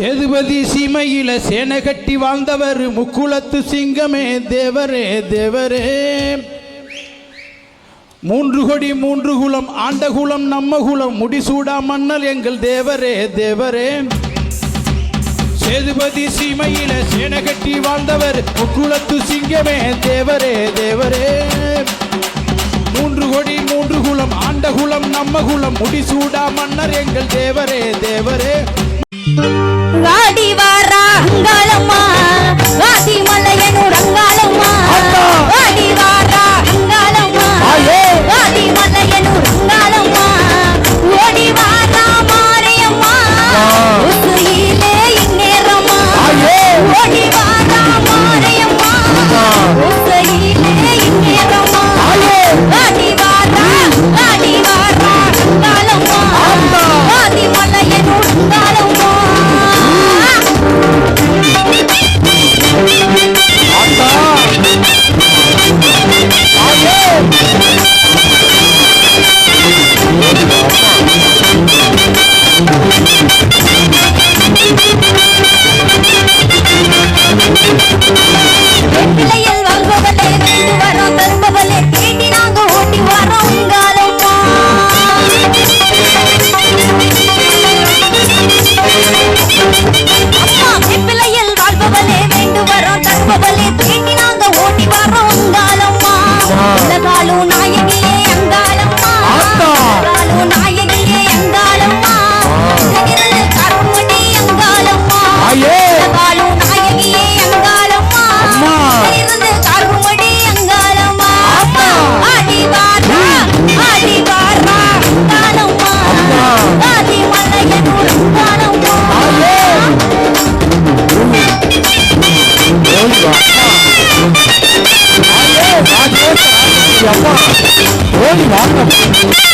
சேதுபதி சீமையில சேனை கட்டி வாழ்ந்தவர் முக்குளத்து சிங்கமே. தேவரே தேவரே. மூன்று கொடி மூன்று குலம் ஆண்ட குலம் நம்ம குலம் முடிசூடா மன்னல் எங்கள் தேவரே தேவரே. சேதுபதி சீமையில சேனை கட்டி வாழ்ந்தவர் முக்குளத்து சிங்கமே. தேவரே தேவரே. மூன்று கொடி மூன்று குலம் ஆண்ட குலம் நம்ம குலம் முடிசூடா மன்னர் எங்கள் தேவரே தேவரே. காலம்மா Oh, my God.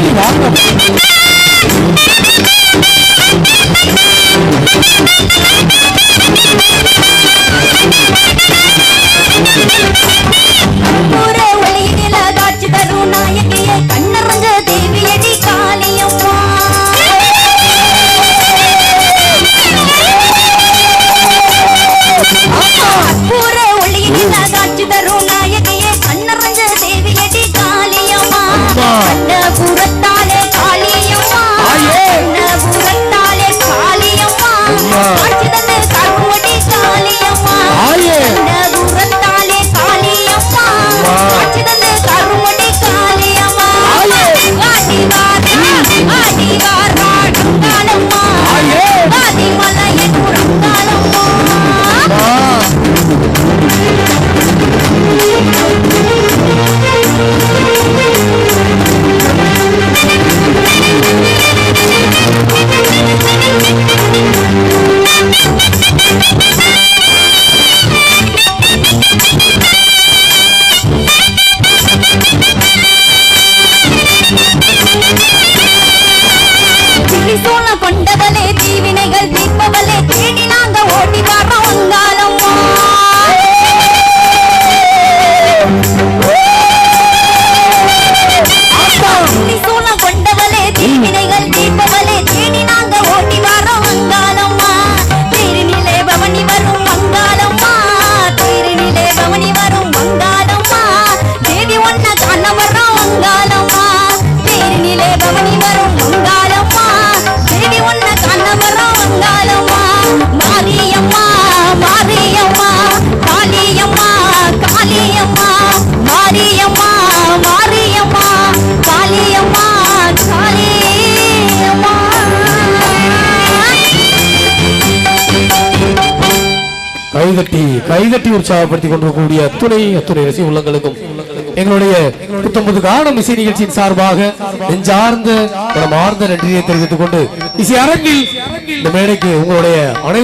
になんの கைதட்டி உற்சாகப்படுத்திக் கொண்டிருக்கக்கூடிய அத்துணை அத்துணை ரசி உள்ளங்களுக்கும் எங்களுடைய புத்தம்பது காலம் இசை நிகழ்ச்சியின் சார்பாக நெஞ்சார்ந்த மனமார்ந்த நன்றியை தெரிவித்துக் கொண்டு இசை அரங்கில் இந்த மேடைக்கு உங்களுடைய